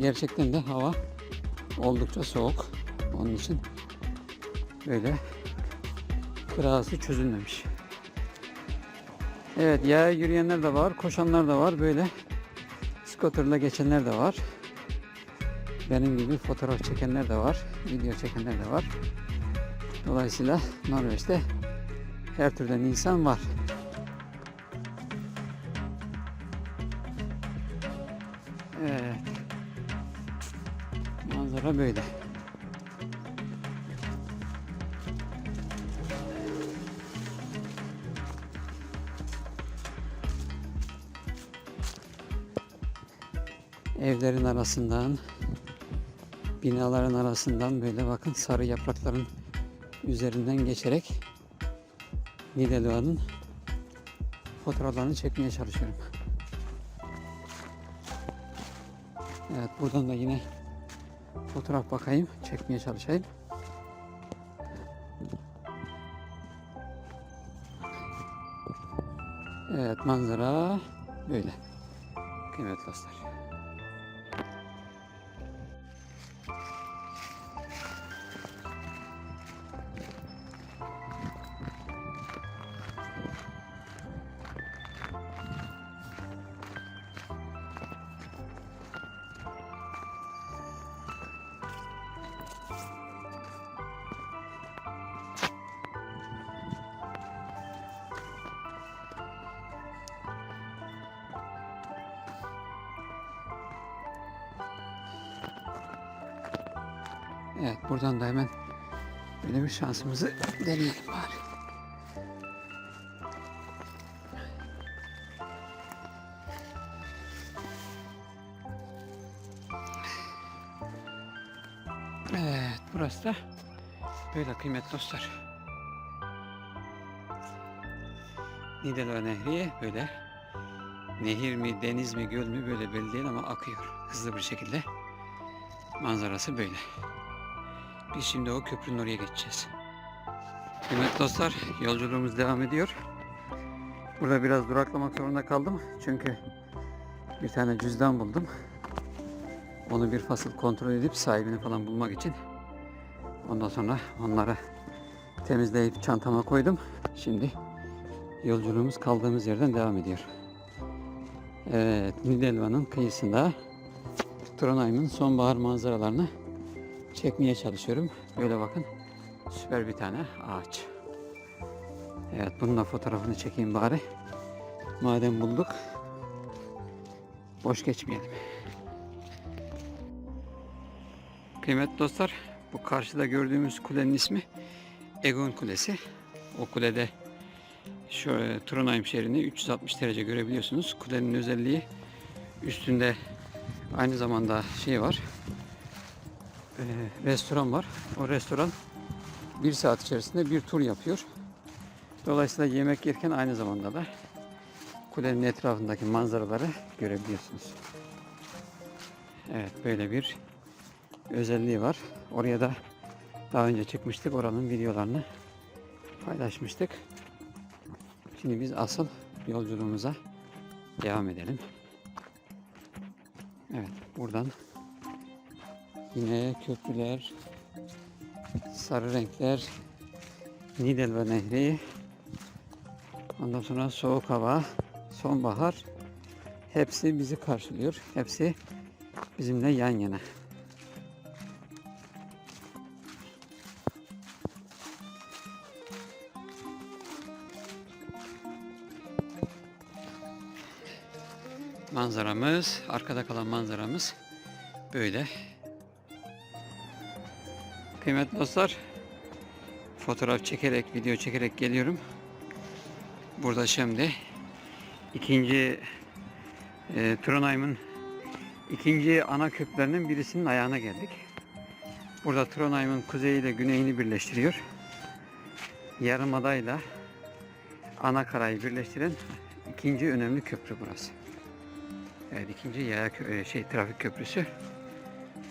Gerçekten de hava oldukça soğuk. Onun için böyle kırası çözülmemiş. Evet yaya yürüyenler de var, koşanlar da var. Böyle scooterla geçenler de var. Benim gibi fotoğraf çekenler de var, video çekenler de var. Dolayısıyla Norveç'te her türden insan var. Manzara böyle. Evlerin arasından, binaların arasından böyle bakın sarı yaprakların üzerinden geçerek Nidelua'nın fotoğraflarını çekmeye çalışıyorum. Evet buradan da yine fotoğraf bakayım, çekmeye çalışayım. Evet manzara böyle. Kıymetli dostlar. Evet buradan da hemen böyle bir şansımızı deneyelim bari. Evet burası da böyle kıymetli dostlar. Nidelova Nehri böyle nehir mi deniz mi göl mü böyle belli değil ama akıyor hızlı bir şekilde. Manzarası böyle. Biz şimdi o köprünün oraya geçeceğiz. Kıymetli dostlar yolculuğumuz devam ediyor. Burada biraz duraklamak zorunda kaldım. Çünkü bir tane cüzdan buldum. Onu bir fasıl kontrol edip sahibini falan bulmak için. Ondan sonra onları temizleyip çantama koydum. Şimdi yolculuğumuz kaldığımız yerden devam ediyor. Evet, Nidelva'nın kıyısında Trondheim'in sonbahar manzaralarını çekmeye çalışıyorum. Böyle bakın. Süper bir tane ağaç. Evet bunun da fotoğrafını çekeyim bari. Madem bulduk. Boş geçmeyelim. Kıymetli dostlar bu karşıda gördüğümüz kulenin ismi Egon Kulesi. O kulede şöyle Trondheim şehrini 360 derece görebiliyorsunuz. Kulenin özelliği üstünde aynı zamanda şey var restoran var. O restoran bir saat içerisinde bir tur yapıyor. Dolayısıyla yemek yerken aynı zamanda da kulenin etrafındaki manzaraları görebiliyorsunuz. Evet böyle bir özelliği var. Oraya da daha önce çıkmıştık. Oranın videolarını paylaşmıştık. Şimdi biz asıl yolculuğumuza devam edelim. Evet buradan Yine köprüler, sarı renkler, Nidelva Nehri, ondan sonra soğuk hava, sonbahar hepsi bizi karşılıyor. Hepsi bizimle yan yana. Manzaramız, arkada kalan manzaramız böyle. Kıymetli dostlar, fotoğraf çekerek, video çekerek geliyorum. Burada şimdi ikinci e, Trondheim'ın ikinci ana köprülerinin birisinin ayağına geldik. Burada Trondheim'ın kuzeyi ile güneyini birleştiriyor. Yarımadayla ana karayı birleştiren ikinci önemli köprü burası. Evet ikinci yaya e, şey trafik köprüsü.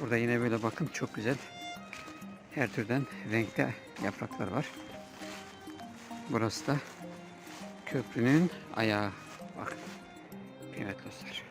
Burada yine böyle bakın çok güzel her türden renkli yapraklar var. Burası da köprünün ayağı. Bakın. Kıymetli dostlar.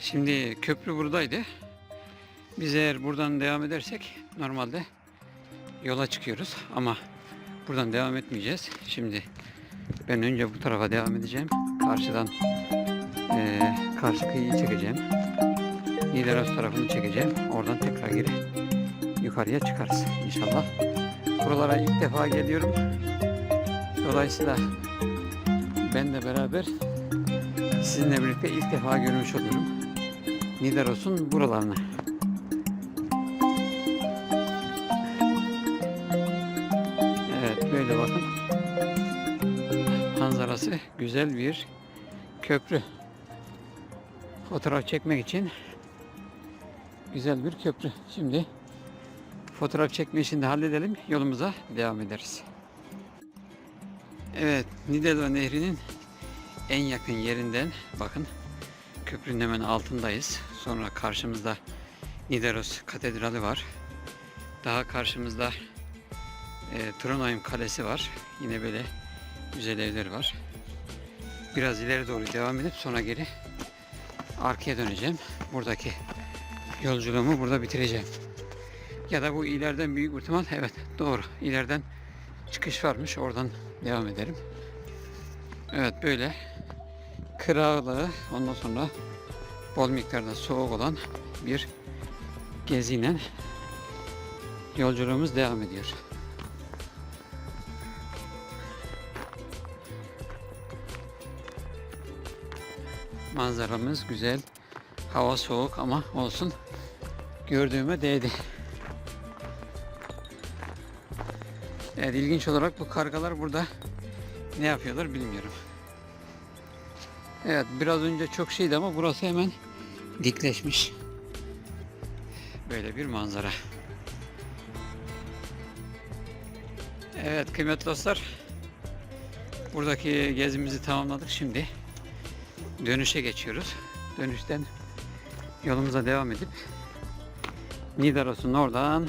Şimdi köprü buradaydı. Biz eğer buradan devam edersek normalde yola çıkıyoruz ama buradan devam etmeyeceğiz. Şimdi ben önce bu tarafa devam edeceğim. Karşıdan eee karşı kıyıyı çekeceğim. Nidaros tarafını çekeceğim. Oradan tekrar geri yukarıya çıkarız inşallah. Buralara ilk defa geliyorum. Dolayısıyla ben de beraber sizinle birlikte ilk defa görmüş oluyorum. Nidaros'un buralarını. Evet böyle bakın. Manzarası güzel bir köprü. Fotoğraf çekmek için güzel bir köprü. Şimdi fotoğraf çekme işini de halledelim. Yolumuza devam ederiz. Evet, Nidelo Nehri'nin en yakın yerinden bakın köprünün hemen altındayız. Sonra karşımızda Nidaros Katedrali var. Daha karşımızda e, Trondheim Kalesi var. Yine böyle güzel evler var. Biraz ileri doğru devam edip sonra geri arkaya döneceğim. Buradaki yolculuğumu burada bitireceğim. Ya da bu ileriden büyük ihtimal evet doğru. İleriden çıkış varmış. Oradan devam ederim. Evet böyle kırağı ondan sonra bol miktarda soğuk olan bir geziyle yolculuğumuz devam ediyor. Manzaramız güzel. Hava soğuk ama olsun. Gördüğüme değdi. Evet ilginç olarak bu kargalar burada ne yapıyorlar bilmiyorum. Evet biraz önce çok şeydi ama burası hemen dikleşmiş. Böyle bir manzara. Evet kıymetli dostlar. Buradaki gezimizi tamamladık. Şimdi dönüşe geçiyoruz. Dönüşten yolumuza devam edip Nidaros'un oradan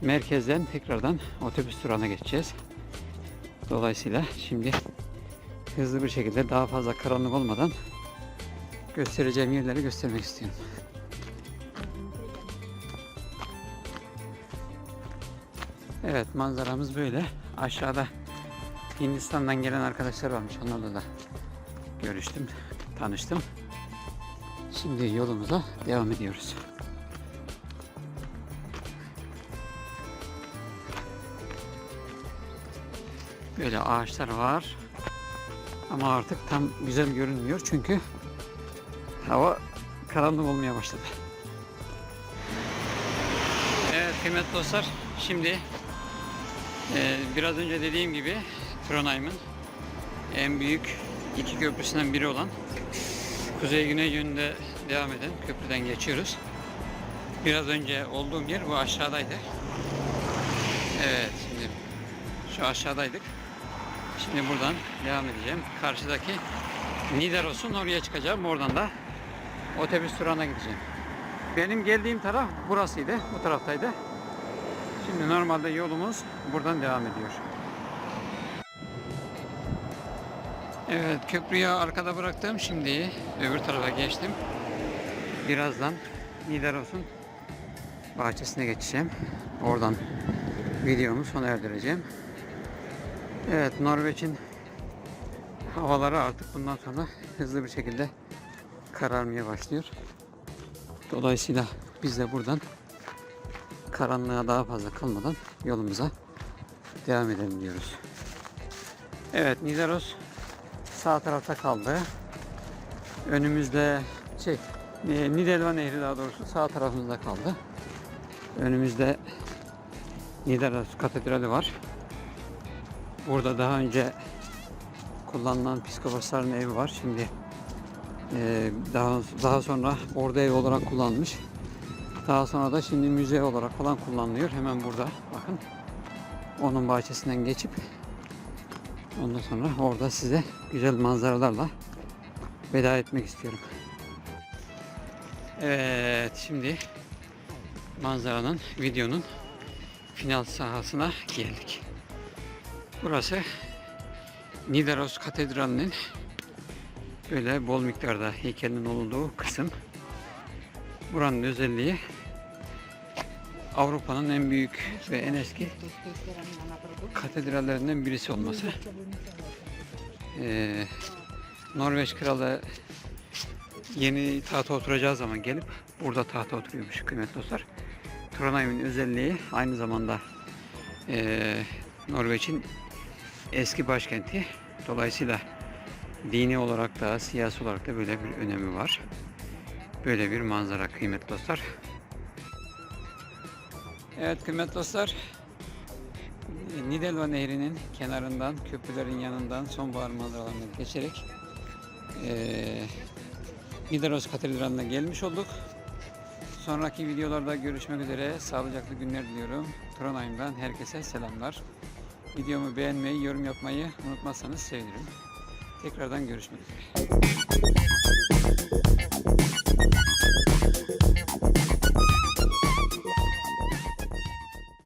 merkezden tekrardan otobüs durağına geçeceğiz. Dolayısıyla şimdi hızlı bir şekilde daha fazla karanlık olmadan göstereceğim yerleri göstermek istiyorum. Evet manzaramız böyle. Aşağıda Hindistan'dan gelen arkadaşlar varmış. Onlarla da görüştüm, tanıştım. Şimdi yolumuza devam ediyoruz. Böyle ağaçlar var. Ama artık tam güzel görünmüyor çünkü hava karanlık olmaya başladı. Evet kıymetli dostlar şimdi e, biraz önce dediğim gibi Trondheim'ın en büyük iki köprüsünden biri olan kuzey güney yönünde devam eden köprüden geçiyoruz. Biraz önce olduğum yer bu aşağıdaydı. Evet şimdi şu aşağıdaydık. Şimdi buradan devam edeceğim. Karşıdaki Nidaros'un oraya çıkacağım. Oradan da otobüs durağına gideceğim. Benim geldiğim taraf burasıydı. Bu taraftaydı. Şimdi normalde yolumuz buradan devam ediyor. Evet köprüyü arkada bıraktım. Şimdi öbür tarafa geçtim. Birazdan Nidaros'un bahçesine geçeceğim. Oradan videomu sona erdireceğim. Evet Norveç'in havaları artık bundan sonra hızlı bir şekilde kararmaya başlıyor. Dolayısıyla biz de buradan karanlığa daha fazla kalmadan yolumuza devam edelim diyoruz. Evet Nidaros sağ tarafta kaldı. Önümüzde şey Nidelva Nehri daha doğrusu sağ tarafımızda kaldı. Önümüzde Nidaros Katedrali var. Burada daha önce kullanılan psikopasların evi var. Şimdi e, daha daha sonra orada ev olarak kullanmış. Daha sonra da şimdi müze olarak falan kullanılıyor. Hemen burada bakın. Onun bahçesinden geçip ondan sonra orada size güzel manzaralarla veda etmek istiyorum. Evet şimdi manzaranın videonun final sahasına geldik. Burası Nidaros Katedrali'nin Böyle bol miktarda heykelin olduğu kısım. Buranın özelliği Avrupa'nın en büyük ve en eski katedrallerinden birisi olması. Ee, Norveç kralı yeni tahta oturacağı zaman gelip burada tahta oturuyormuş kıymetli dostlar. Trondheim'in özelliği aynı zamanda ee, Norveç'in eski başkenti. Dolayısıyla dini olarak da siyasi olarak da böyle bir önemi var. Böyle bir manzara kıymetli dostlar. Evet kıymetli dostlar. Nidelva Nehri'nin kenarından, köprülerin yanından sonbahar manzaralarına geçerek eee Nidaros Katedrali'ne gelmiş olduk. Sonraki videolarda görüşmek üzere. Sağlıcaklı günler diliyorum. Trondheim'dan herkese selamlar. Videomu beğenmeyi, yorum yapmayı unutmazsanız sevinirim. Tekrardan görüşmek üzere.